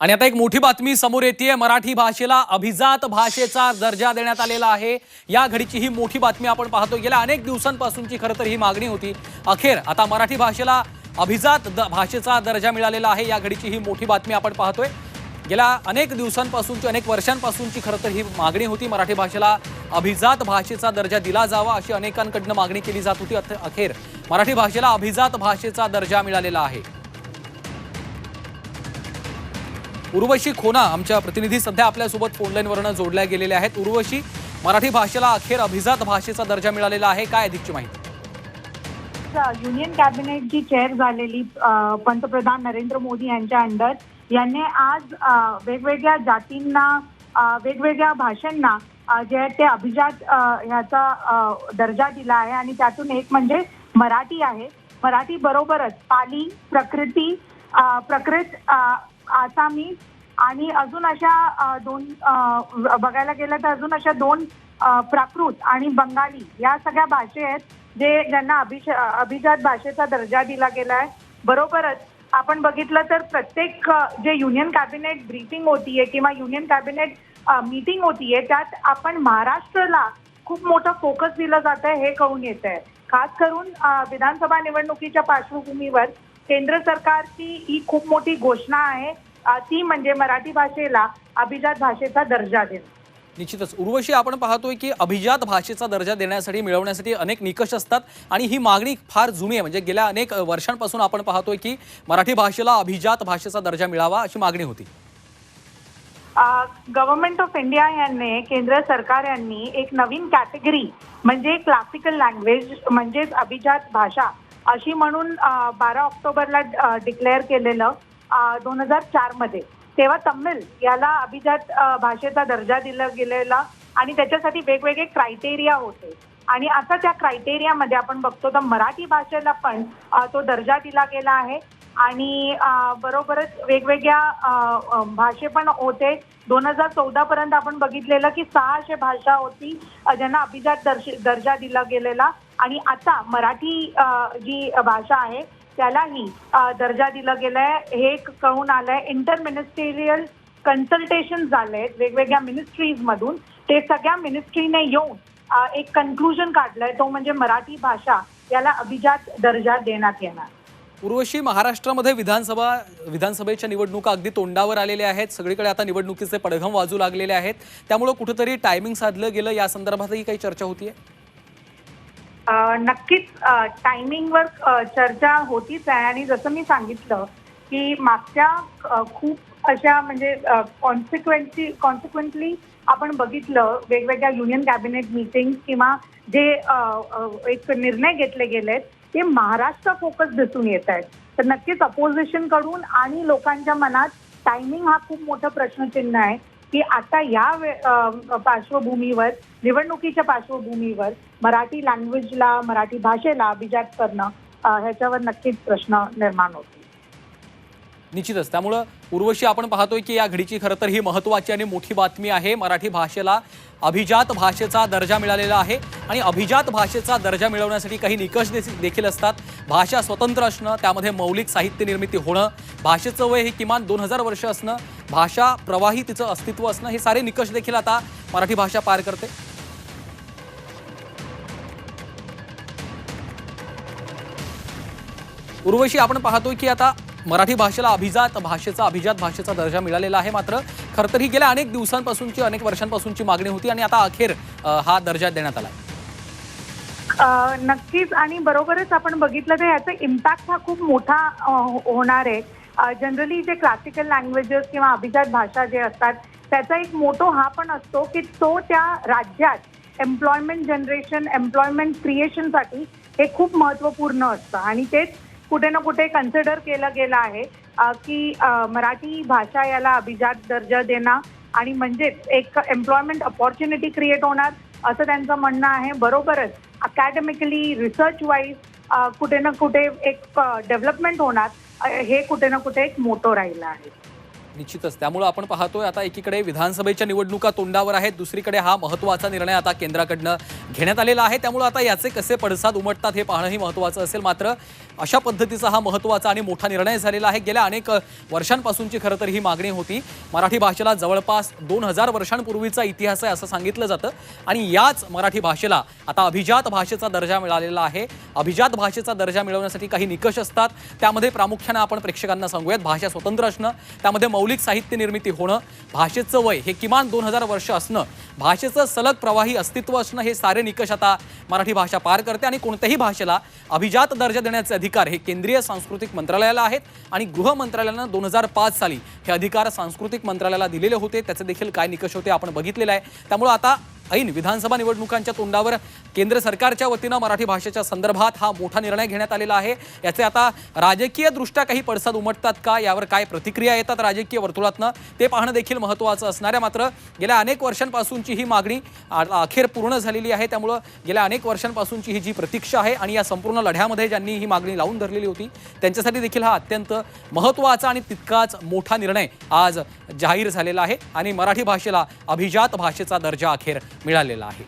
आणि आता एक मोठी बातमी समोर येते मराठी भाषेला अभिजात भाषेचा दर्जा देण्यात आलेला आहे. या घडीची ही मोठी बातमी आपण पाहतो गेल्या अनेक दिवसांपासूनची खरं तर ही मागणी होती. अखेर आता मराठी भाषेला अभिजात द- भाषेचा दर्जा मिळालेला आहे. या घडीची ही मोठी बातमी आपण पाहतोय. गेल्या अनेक दिवसांपासूनची अनेक वर्षांपासूनची खरं तर ही मागणी होती. मराठी भाषेला अभिजात भाषेचा दर्जा दिला जावा अशी अनेकांकडनं मागणी केली जात होती. अथ- अखेर मराठी भाषेला अभिजात भाषेचा दर्जा मिळालेला आहे. उर्वशी खोना आमच्या प्रतिनिधी सध्या आपल्यासोबत फोनलाईनवरनं जोडल्या गेलेल्या आहेत. उर्वशी मराठी भाषेला अखेर अभिजात भाषेचा दर्जा मिळालेला आहे. काय अधिकची माहिती? युनियन कॅबिनेटची चेअर झालेली पंतप्रधान नरेंद्र मोदी यांच्या अंडर यांनी आज वेगवेगळ्या जातींना वेगवेगळ्या भाषांना जे आहे ते अभिजात ह्याचा दर्जा दिला आहे. आणि त्यातून एक म्हणजे मराठी आहे. मराठी बरोबरच पाली प्रकृती प्रकृत आसामी आणि अजून अशा दोन बघायला गेलं तर अजून अशा दोन प्राकृत आणि बंगाली या सगळ्या भाषे आहेत जे ज्यांना अभिष अभिजात भाषेचा दर्जा दिला गेला आहे बरोबरच आपण बघितलं तर प्रत्येक जे युनियन कॅबिनेट ब्रीफिंग होतीये किंवा युनियन कॅबिनेट मीटिंग होतीये त्यात आपण महाराष्ट्राला खूप मोठं फोकस दिलं जात आहे हे कळून येत आहे खास करून विधानसभा निवडणुकीच्या पार्श्वभूमीवर केंद्र सरकारची ही खूप मोठी घोषणा आहे. ती म्हणजे मराठी भाषेला अभिजात भाषेचा दर्जा देणं. निश्चितच. उर्वशी आपण पाहतोय की अभिजात भाषेचा दर्जा देण्यासाठी मिळवण्यासाठी अनेक निकष असतात आणि ही मागणी फार जुनी आहे. म्हणजे गेल्या अनेक वर्षांपासून आपण पाहतोय की मराठी भाषेला अभिजात भाषेचा दर्जा मिळावा अशी मागणी होती. गव्हर्नमेंट ऑफ इंडिया यांनी केंद्र सरकार यांनी एक नवीन कॅटेगरी म्हणजे क्लासिकल लँग्वेज म्हणजेच अभिजात भाषा अशी म्हणून बारा ऑक्टोबरला डिक्लेअर केलेलं. दोन हजार चारमध्ये. तेव्हा तमिळ याला अभिजात भाषेचा दर्जा दिला गेलेला आणि त्याच्यासाठी वेगवेगळे क्रायटेरिया होते. आणि आता त्या क्रायटेरियामध्ये आपण बघतो तर मराठी भाषेला पण तो दर्जा दिला गेला आहे. आणि बरोबरच वेगवेगळ्या भाषे पण होते. दोन हजार चौदा पर्यंत आपण बघितलेलं की सहाशे भाषा होती ज्यांना अभिजात दर्श- दर्जा दिला गेलेला. आणि आता मराठी जी भाषा आहे त्यालाही दर्जा दिला गेलाय. हे एक कळून आलंय. इंटर मिनिस्टेरियल कन्सल्टेशन झालंय वेगवेगळ्या मिनिस्ट्रीज मधून. ते सगळ्या मिनिस्ट्रीने येऊन एक कन्क्लुजन काढलंय. तो म्हणजे मराठी भाषा याला अभिजात दर्जा देण्यात येणार. उर्वशी महाराष्ट्रामध्ये विधानसभा विधानसभेच्या निवडणुका अगदी तोंडावर आलेल्या आहेत. सगळीकडे आता निवडणुकीचे पडघम वाजू लागलेले आहेत. त्यामुळे कुठेतरी टायमिंग साधलं गेलं या संदर्भातही काही चर्चा होतीये? नक्कीच टायमिंगवर चर्चा होतीच आहे. आणि जसं मी सांगितलं की मागच्या खूप अशा म्हणजे कॉन्सिक्वेन्सी कॉन्सिक्वेंटली आपण बघितलं वेगवेगळ्या युनियन कॅबिनेट मीटिंग किंवा जे एक निर्णय घेतले गेलेत ते महाराष्ट्र फोकस दिसून येत आहेत. तर नक्कीच अपोजिशनकडून आणि लोकांच्या मनात टायमिंग हा खूप मोठं प्रश्नचिन्ह आहे. की आता या पार्श्वभूमीवर निवडणुकीच्या पार्श्वभूमीवर मराठी लँग्वेजला मराठी भाषेला अभिजात करणं ह्याच्यावर नक्कीच प्रश्न निर्माण होतो निश्चितच. त्यामुळं उर्वशी आपण पाहतोय की या घडीची खरं तर ही महत्त्वाची आणि मोठी बातमी आहे. मराठी भाषेला अभिजात भाषेचा दर्जा मिळालेला आहे. आणि अभिजात भाषेचा दर्जा मिळवण्यासाठी काही निकष देखील असतात. भाषा स्वतंत्र असणं त्यामध्ये मौलिक साहित्य निर्मिती होणं भाषेचं वय हे किमान दोन हजार वर्ष असणं भाषा प्रवाही तिचं अस्तित्व असणं हे सारे निकष देखील आता मराठी भाषा पार करते. उर्वशी आपण पाहतोय की आता मराठी भाषेला अभिजात भाषेचा अभिजात भाषेचा दर्जा मिळालेला आहे मात्र खरं तर ही गेल्या अनेक दिवसांपासूनची अनेक वर्षांपासूनची मागणी होती आणि आता अखेर हा दर्जा देण्यात आला आहे नक्कीच. आणि बरोबरच आपण बघितलं तर याचा इम्पॅक्ट हा खूप मोठा हो- होणार आहे. जनरली जे क्लासिकल लँग्वेजेस किंवा अभिजात भाषा जे असतात त्याचा एक मोठो हा पण असतो की तो त्या राज्यात एम्प्लॉयमेंट जनरेशन एम्प्लॉयमेंट क्रिएशनसाठी हे खूप महत्त्वपूर्ण असतं. आणि तेच कुठे ना कुठे कन्सिडर केलं गेलं आहे की मराठी भाषा याला अभिजात दर्जा देणं आणि म्हणजेच एक एम्प्लॉयमेंट अपॉर्च्युनिटी क्रिएट होणार असं त्यांचं म्हणणं आहे. बरोबरच अकॅडमिकली रिसर्च वाईज कुठे ना कुठे एक डेव्हलपमेंट होणार. हे कुठे ना कुठे एक मोठं राहिलं आहे. निश्चितच. त्यामुळं आपण पाहतोय आता एकीकडे विधानसभेच्या निवडणुका तोंडावर आहेत. दुसरीकडे हा महत्त्वाचा निर्णय आता केंद्राकडनं घेण्यात आलेला आहे. त्यामुळं आता याचे कसे पडसाद उमटतात हे पाहणंही महत्त्वाचं असेल. मात्र अशा पद्धतीचा हा महत्त्वाचा आणि मोठा निर्णय झालेला आहे. गेल्या अनेक वर्षांपासूनची खरं तर ही मागणी होती. मराठी भाषेला जवळपास दोन हजार वर्षांपूर्वीचा इतिहास आहे असं सांगितलं जातं. आणि याच मराठी भाषेला आता अभिजात भाषेचा दर्जा मिळालेला आहे. अभिजात भाषेचा दर्जा मिळवण्यासाठी काही निकष असतात. त्यामध्ये प्रामुख्यानं आपण प्रेक्षकांना सांगूयात. भाषा स्वतंत्र असणं त्यामध्ये मौलिक साहित्य निर्मिती होणं भाषेचं वय हे किमान दोन हजार वर्ष असणं भाषेचं सलग प्रवाही अस्तित्व असणं हे सारे निकष आता मराठी भाषा पार करते आणि कोणत्याही भाषेला अभिजात दर्जा देण्याचे अधिकार हे केंद्रीय सांस्कृतिक मंत्रालयाला आहेत आणि गृह मंत्रालयानं दोन हजार पाच साली हे अधिकार सांस्कृतिक मंत्रालयाला दिलेले होते. त्याचे देखील काय निकष होते आपण बघितलेलं आहे. त्यामुळं आता ऐन विधानसभा निवडणुकांच्या तोंडावर केंद्र सरकारच्या वतीनं मराठी भाषेच्या संदर्भात हा मोठा निर्णय घेण्यात आलेला आहे. याचे आता राजकीयदृष्ट्या काही पडसाद उमटतात का? यावर काय प्रतिक्रिया येतात राजकीय वर्तुळातनं? ते पाहणं देखील महत्त्वाचं असणाऱ्या मात्र गेल्या अनेक वर्षांपासूनची ही मागणी अखेर पूर्ण झालेली आहे. त्यामुळं गेल्या अनेक वर्षांपासूनची ही जी प्रतीक्षा आहे आणि या संपूर्ण लढ्यामध्ये ज्यांनी ही मागणी लावून धरलेली होती त्यांच्यासाठी देखील हा अत्यंत महत्त्वाचा आणि तितकाच मोठा निर्णय आज जाहीर झालेला आहे आणि मराठी भाषेला अभिजात भाषेचा दर्जा अखेर मिळालेला आहे.